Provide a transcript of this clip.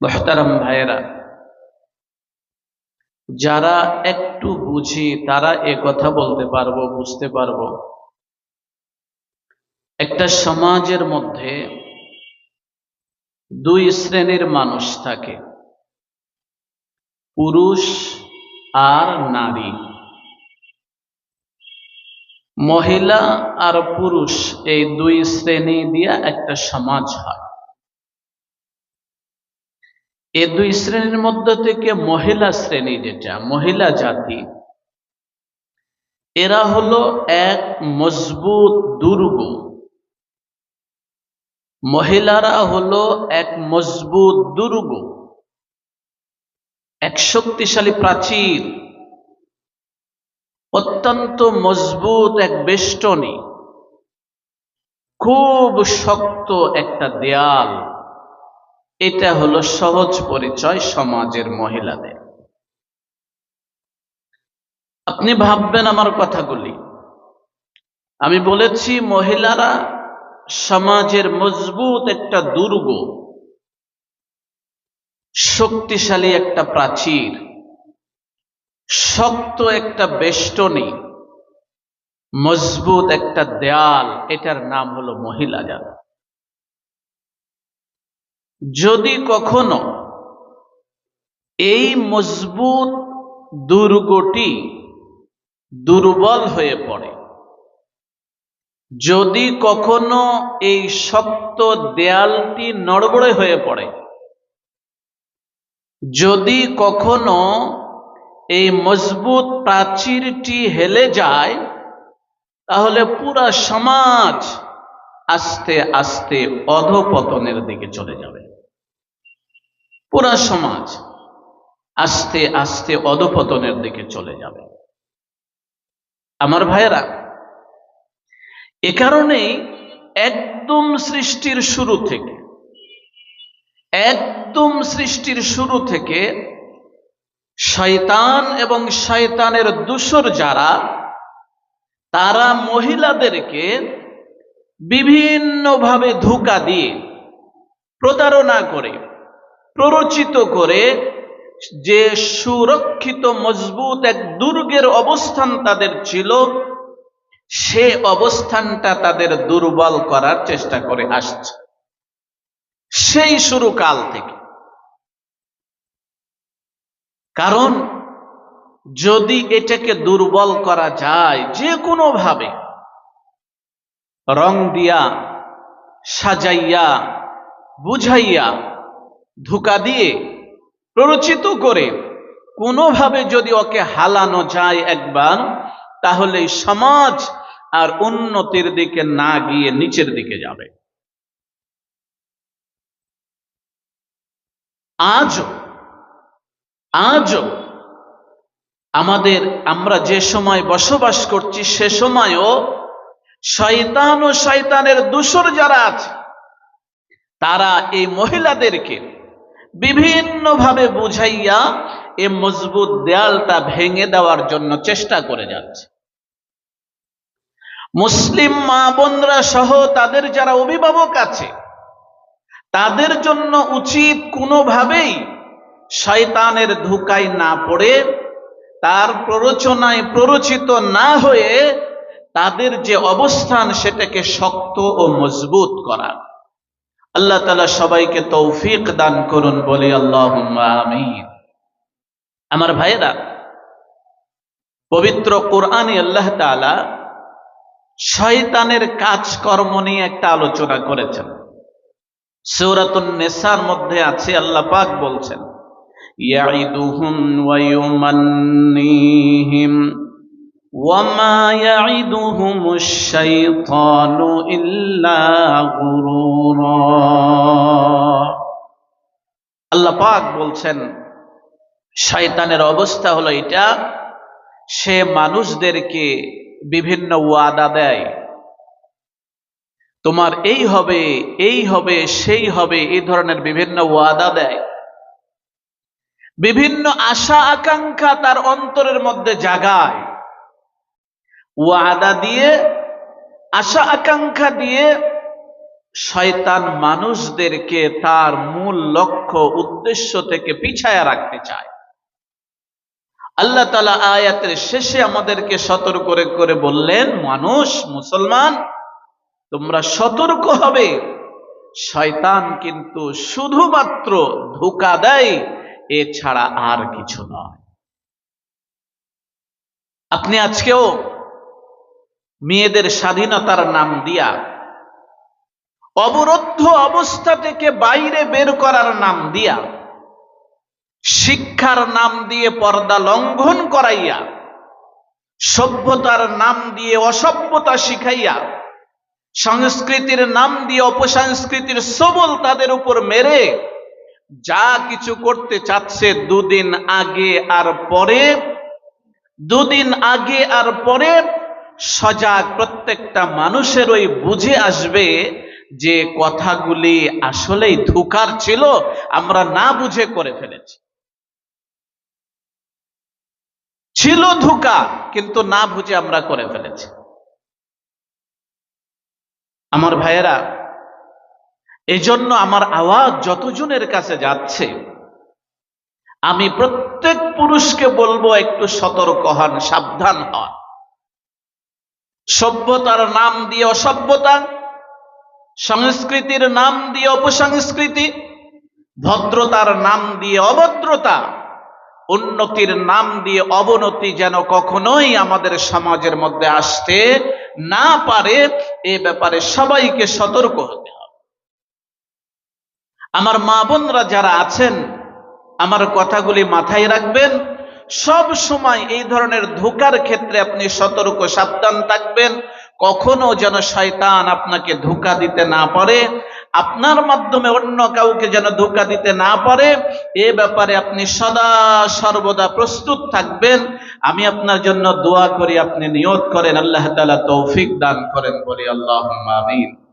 মোহতারাম ভাইয়েরা, যারা একটু বুঝি তারা এ কথা বলতে পারব, বুঝতে পারব। একটা সমাজের মধ্যে দুই শ্রেণির মানুষ থাকে, পুরুষ আর নারী। মহিলা আর পুরুষ এই দুই শ্রেণি দিয়ে একটা সমাজ হয়। এ দুই শ্রেণির মধ্য থেকে মহিলা শ্রেণি যেটা, মহিলা জাতি, এরা হলো এক মজবুত দুর্গ। মহিলারা হলো এক মজবুত দুর্গ। এক শক্তিশালী প্রাচীর। অত্যন্ত মজবুত এক বেষ্টনী। খুব শক্ত একটা দেয়াল। এটা হলো সহজ পরিচয় সমাজের মহিলাদের। আপনি ভাববেন আমার কথাগুলি। আমি বলেছি, মহিলারা সমাজের মজবুত একটা দুর্গ, শক্তিশালী একটা প্রাচীর, শক্ত একটা বেষ্টনী, মজবুত একটা দেয়াল, এটার নাম হলো মহিলা জাতি। যদি কখনো এই মজবুত দুর্গটি দুর্বল হয়ে পড়ে, যদি কখনো এই শক্ত দেয়ালটি নড়বড়ে হয়ে পড়ে, যদি কখনো এই মজবুত প্রাচীরটি হেলে যায়, তাহলে পুরা সমাজ আস্তে আস্তে অধপতনের দিকে চলে যাবে। পুরা সমাজ আস্তে আস্তে অধপতনের দিকে চলে যাবে। আমার ভাইয়েরা, এ কারণেই একদম সৃষ্টির শুরু থেকে, একদম সৃষ্টির শুরু থেকে শয়তান এবং শয়তানের দূষর যারা, তারা মহিলাদেরকে বিভিন্নভাবে ধোকা দিয়ে প্রতারণা করে, প্ররোচিত করে যে সুরক্ষিত, মজবুত এক দুর্গের অবস্থান তাদের ছিল, সে অবস্থানটা তাদের দুর্বল করার চেষ্টা করে আসছে। সেই শুরু কাল থেকে। কারণ যদি এটাকে দুর্বল করা যায়, যে কোনোভাবে রং দিয়া, সাজাইয়া, বুঝাইয়া, ধোকা দিয়ে প্ররোচিত করে কোনোভাবে যদি ওকে হালানো যায় একবার, তাহলে সমাজ আর উন্নতির দিকে না গিয়ে নিচের দিকে যাবে। আজও আজও আমাদের আমরা যে সময় বসবাস করছি সে সময়ও শয়তান ও শয়তানের দূষর যারা আছে, তারা এই মহিলাদেরকে বিভিন্নভাবে বুঝাইয়া এ মজবুত দেয়ালটা ভেঙে দেওয়ার জন্য চেষ্টা করে যাচ্ছে। মুসলিম মা বোনরা সহ তাদের যারা অভিভাবক আছে, তাদের জন্য উচিত কোনোভাবেই শয়তানের ধোকায় না পড়ে, তার প্ররোচনায় প্ররোচিত না হয়ে তাদের যে অবস্থান সেটাকে শক্ত ও মজবুত করা। আল্লাহ তালা সবাইকে তৌফিক দান করুন বলে আল্লাহ আমার ভাইয়েরা, পবিত্র কোরআনে আল্লাহ তালা শয়তানের কাজকর্ম নিয়ে একটা আলোচনা করেছেন। সৌরাতুন নেসার মধ্যে আছে, আল্লাহ পাক বলছেন ইয়াইদুহুম ওয়া ইউমান্নিহিম। وما يعدهم الشيطان إلا غرورا আল্লাহ পাক বলছেন শয়তানের অবস্থা হলো এটা সে মানুষদেরকে বিভিন্ন ওয়াদা দেয় তোমার এই হবে এই হবে সেই হবে এই ধরনের বিভিন্ন ওয়াদা দেয় বিভিন্ন আশা আকাঙ্ক্ষা তার অন্তরের মধ্যে জাগায় ওয়াদা দিয়ে, আশা আকাঙ্ক্ষা দিয়ে শয়তান মানুষদেরকে তার মূল লক্ষ্য, উদ্দেশ্য থেকে পিছায়া রাখতে চায়। আল্লাহ তালা আয়াতের শেষে আমাদেরকে সতর্ক করে করে বললেন, মানুষ, মুসলমান, তোমরা সতর্ক হবে। শয়তান কিন্তু শুধুমাত্র ধোকা দেয়, এছাড়া আর কিছু নয়। আপনি আজকেও মেয়েদের স্বাধীনতার নাম দিয়া। অবরুদ্ধ অবস্থা থেকে বাইরে বের করার নাম দিয়া। শিক্ষার নাম দিয়ে পর্দা লঙ্ঘন করাইয়া। সভ্যতার নাম দিয়ে অসভ্যতা শিখাইয়া। সংস্কৃতির নাম দিয়ে অপসংস্কৃতির সবল তাদের উপর মেরে। যা কিছু করতে চাচ্ছে দুদিন আগে আর পরে, দুদিন আগে আর পরে সজাগ প্রত্যেকটা মানুষের ওই বুঝে আসবে যে কথাগুলি আসলেই ধোকার ছিল, আমরা না বুঝে করে ফেলেছি। ছিল ধোকা, কিন্তু না বুঝে আমরা করে ফেলেছি। আমার ভাইয়েরা এই জন্য আমার আওয়াজ যতজনের কাছে যাচ্ছে, আমি প্রত্যেক পুরুষকে বলব একটু সতর্ক হন, সাবধান হন। সভ্যতার নাম দিয়ে অসভ্যতা, সংস্কৃতির নাম দিয়ে অপসংস্কৃতি, ভদ্রতার নাম দিয়ে অভদ্রতা, উন্নতির নাম দিয়ে অবনতি যেন কখনোই আমাদের সমাজের মধ্যে আসতে না পারে, এ ব্যাপারে সবাইকে সতর্ক হতে হবে। আমার মা বোনরা যারা আছেন, আমার কথাগুলি মাথায় রাখবেন। সব সময় এই ধরনের ধোকার ক্ষেত্রে আপনি সতর্ক, সাবধান থাকবেন। কখনো যেন শয়তান আপনাকে ধোকা দিতে না পারে, আপনার মাধ্যমে অন্য কাউকে যেন ধোকা দিতে না পারে, এ ব্যাপারে আপনি সদা সর্বদা প্রস্তুত থাকবেন। আমি আপনার জন্য দোয়া করি, আপনি নিয়ত করেন, আল্লাহ তালা তৌফিক দান করেন বলি আল্লাহ আমিন।